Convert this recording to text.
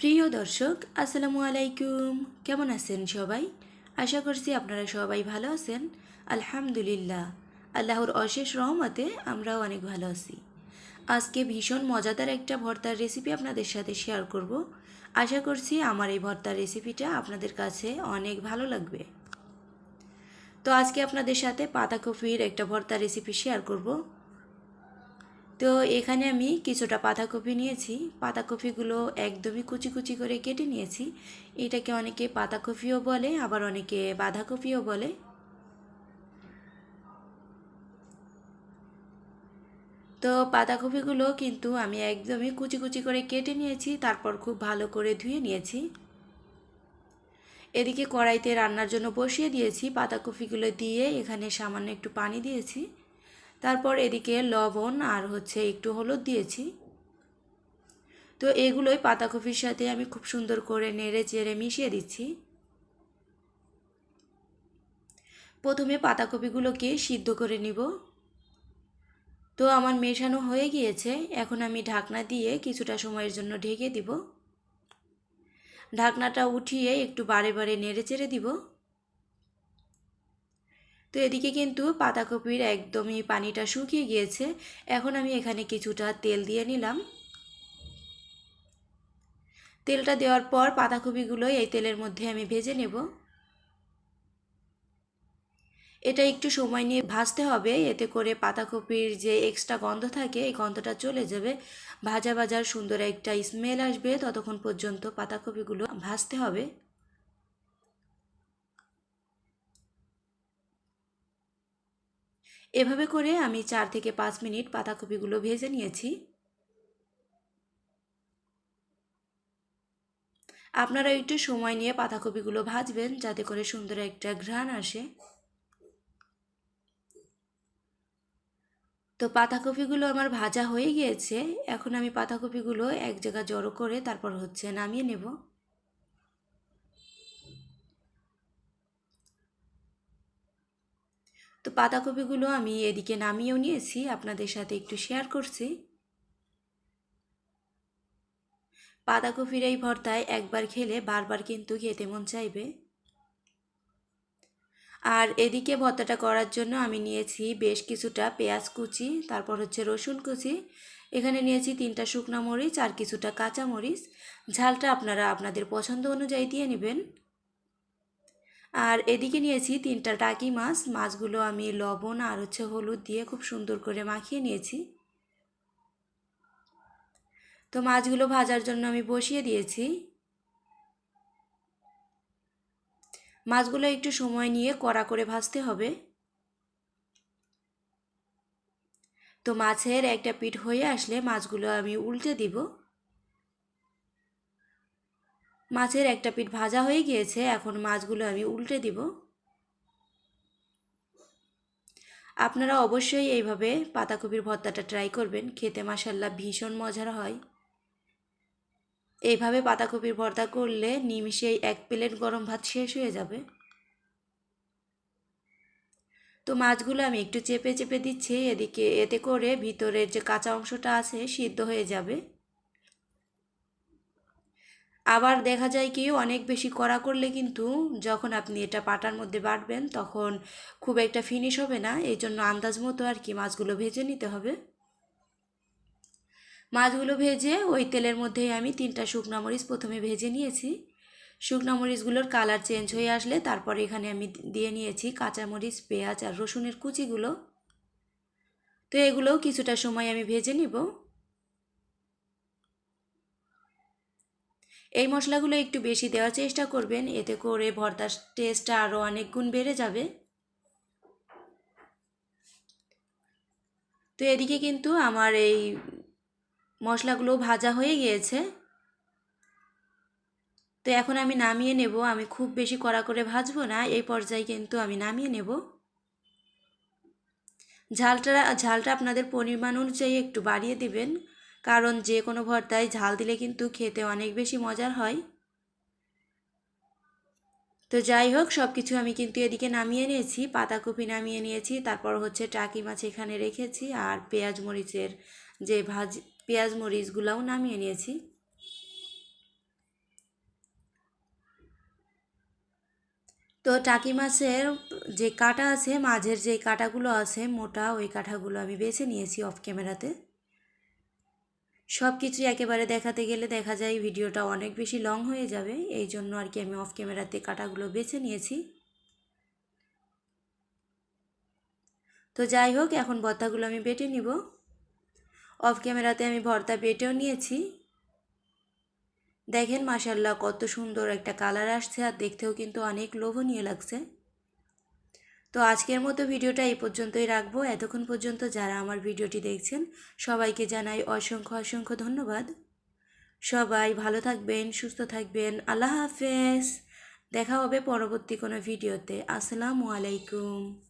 প্রিয় দর্শক, আসসালামু আলাইকুম। কেমন আছেন সবাই? আশা করছি আপনারা সবাই ভালো আছেন। আলহামদুলিল্লাহ। আল্লাহর অশেষ রহমতে আমরাও অনেক ভালো আছি। আজকে ভীষণ মজাদার একটা ভর্তার রেসিপি আপনাদের সাথে শেয়ার করব। আশা করছি আমার এই ভর্তার রেসিপিটা আপনাদের কাছে অনেক ভালো লাগবে। তো আজকে আপনাদের সাথে পাতাকপির একটা ভর্তা রেসিপি শেয়ার করব। তো এখানে আমি কিছুটা পাতাকপি নিয়েছি। পাতাকপিগুলো একদমই কুচি কুচি করে কেটে নিয়েছি। এটাকে অনেকে পাতাকপিও বলে, আবার অনেকে বাঁধাকপিও বলে। তো পাতাকপিগুলো কিন্তু আমি একদমই কুচি কুচি করে কেটে নিয়েছি, তারপর খুব ভালো করে ধুয়ে নিয়েছি। এদিকে কড়াইতে রান্নার জন্য বসিয়ে দিয়েছি। পাতাকপিগুলো দিয়ে এখানে সামান্য একটু পানি দিয়েছি। তারপর এদিকে লবণ আর হচ্ছে একটু হলুদ দিয়েছি। তো এগুলোই পাতাকপির সাথে আমি খুব সুন্দর করে নেড়ে চেড়ে মিশিয়ে দিচ্ছি। প্রথমে পাতাকপিগুলোকে সিদ্ধ করে নিব। তো আমার মেশানো হয়ে গিয়েছে। এখন আমি ঢাকনা দিয়ে কিছুটা সময়ের জন্য ঢেকে দিব। ঢাকনাটা উঠিয়ে একটু বারে বারে নেড়ে চেড়ে দিব। তো এদিকে কিন্তু পাতাকপির একদমই পানিটা শুকিয়ে গিয়েছে। এখন আমি এখানে কিছুটা তেল দিয়ে নিলাম। তেলটা দেওয়ার পর পাতাকপিগুলো এই তেলের মধ্যে আমি ভেজে নেব। এটা একটু সময় নিয়ে ভাজতে হবে, এতে করে পাতাকপির যে এক্সট্রা গন্ধ থাকে, এই গন্ধটা চলে যাবে। ভাজা ভাজার সুন্দর একটা স্মেল আসবে। ততক্ষণ পর্যন্ত পাতাকপিগুলো ভাজতে হবে। এভাবে করে আমি চার থেকে পাঁচ মিনিট পাতাকপিগুলো ভেজে নিয়েছি। আপনারা একটু সময় নিয়ে পাতাকপিগুলো ভাজবেন যাতে করে সুন্দর একটা ঘ্রাণ আসে। তো পাতাকপিগুলো আমার ভাজা হয়ে গিয়েছে। এখন আমি পাতাকপিগুলো এক জায়গা জড়ো করে তারপর হচ্ছে নামিয়ে নেব। তো পাতাকপিগুলো আমি এদিকে নামিয়েও নিয়েছি, আপনাদের সাথে একটু শেয়ার করছি। পাতাকপির এই ভর্তায় একবার খেলে বারবার কিন্তু খেতে মন চাইবে। আর এদিকে ভর্তাটা করার জন্য আমি নিয়েছি বেশ কিছুটা পেঁয়াজ কুচি, তারপর হচ্ছে রসুন কুচি। এখানে নিয়েছি তিনটা শুকনো মরিচ আর কিছুটা কাঁচা মরিচ। ঝালটা আপনারা আপনাদের পছন্দ অনুযায়ী দিয়ে নেবেন। আর এদিকে নিয়েছি তিনটা টাকি মাছ। মাছগুলো আমি লবণ আর হচ্ছে হলুদ দিয়ে খুব সুন্দর করে মাখিয়ে নিয়েছি। তো মাছগুলো ভাজার জন্য আমি বসিয়ে দিয়েছি। মাছগুলো একটু সময় নিয়ে কড়া করে ভাজতে হবে। তো মাছের একটা পিঠ হয়ে আসলে মাছগুলো আমি উল্টে দিব। মাছের একটা পিঠ ভাজা হয়ে গিয়েছে, এখন মাছগুলো আমি উল্টে দিব। আপনারা অবশ্যই এইভাবে পাতাকপির ভর্তাটা ট্রাই করবেন, খেতে মাসাল্লাহ ভীষণ মজার হয়। এইভাবে পাতাকপির ভর্তা করলে নিমিশেই এক প্লেট গরম ভাত শেষ হয়ে যাবে। তো মাছগুলো আমি একটু চেপে চেপে দিচ্ছি, এদিকে এতে করে ভিতরের যে কাঁচা অংশটা আছে, সিদ্ধ হয়ে যাবে। আবার দেখা যায় কি, অনেক বেশি কড়া করলে কিন্তু যখন আপনি এটা পাটার মধ্যে বাটবেন, তখন খুব একটা ফিনিশ হবে না। এই জন্য আন্দাজ মতো আর কি মাছগুলো ভেজে নিতে হবে। মাছগুলো ভেজে ওই তেলের মধ্যেই আমি তিনটা শুকনো মরিচ প্রথমে ভেজে নিয়েছি। শুকনো মরিচগুলোর কালার চেঞ্জ হয়ে আসলে তারপরে এখানে আমি দিয়ে নিয়েছি কাঁচামরিচ পেঁয়াজ আর রসুনের কুচিগুলো। তো এগুলোও কিছুটা সময় আমি ভেজে নিব। এই মশলাগুলো একটু বেশি দেওয়ার চেষ্টা করবেন, এতে করে ভর্তার টেস্টটা আরও অনেক গুণ বেড়ে যাবে। তো এদিকে কিন্তু আমার এই মশলাগুলো ভাজা হয়ে গিয়েছে। তো এখন আমি নামিয়ে নেব, আমি খুব বেশি কড়া করে ভাজবো না, এই পর্যায়ে কিন্তু আমি নামিয়ে নেব। ঝালটা ঝালটা আপনাদের পরিমাণ অনুযায়ী একটু বাড়িয়ে দিবেন। কারণ যে কোনো ভর্তায় ঝাল দিলে কিন্তু খেতে অনেক বেশি মজার হয়। তো যাই হোক সব কিছু আমি কিন্তু এদিকে নামিয়ে নিয়েছি, পাতাকপি নামিয়ে নিয়েছি, তারপর হচ্ছে টাকি মাছ এখানে রেখেছি আর পেঁয়াজ মরিচের যে ভাজ, পেঁয়াজ মরিচগুলাও নামিয়ে নিয়েছি। তো টাকি মাছের যে কাটা আছে, মাঝের যে কাটাগুলো আছে, মোটা ওই কাঁটাগুলো আমি বেছে নিয়েছি অফ ক্যামেরাতে। সব কিছু একেবারে দেখাতে গেলে দেখা যায় ভিডিওটা অনেক বেশি লং হয়ে যাবে, এই জন্য আর কি আমি অফ ক্যামেরাতে কাটাগুলো বেছে নিয়েছি। তো যাই হোক, এখন ভর্তাগুলো আমি বেটে নিব। অফ ক্যামেরাতে আমি ভর্তা বেটেও নিয়েছি। দেখেন মাসাল্লাহ কত সুন্দর একটা কালার আসছে, আর দেখতেও কিন্তু অনেক লোভনীয় লাগছে। তো আজকের মতো ভিডিওটা এই পর্যন্তই রাখব। এতক্ষণ পর্যন্ত যারা আমার ভিডিওটি দেখছেন, সবাইকে জানাই অসংখ্য অসংখ্য ধন্যবাদ। সবাই ভালো থাকবেন, সুস্থ থাকবেন। আল্লাহ হাফেজ। দেখা হবে পরবর্তী কোনো ভিডিওতে। আসসালামু আলাইকুম।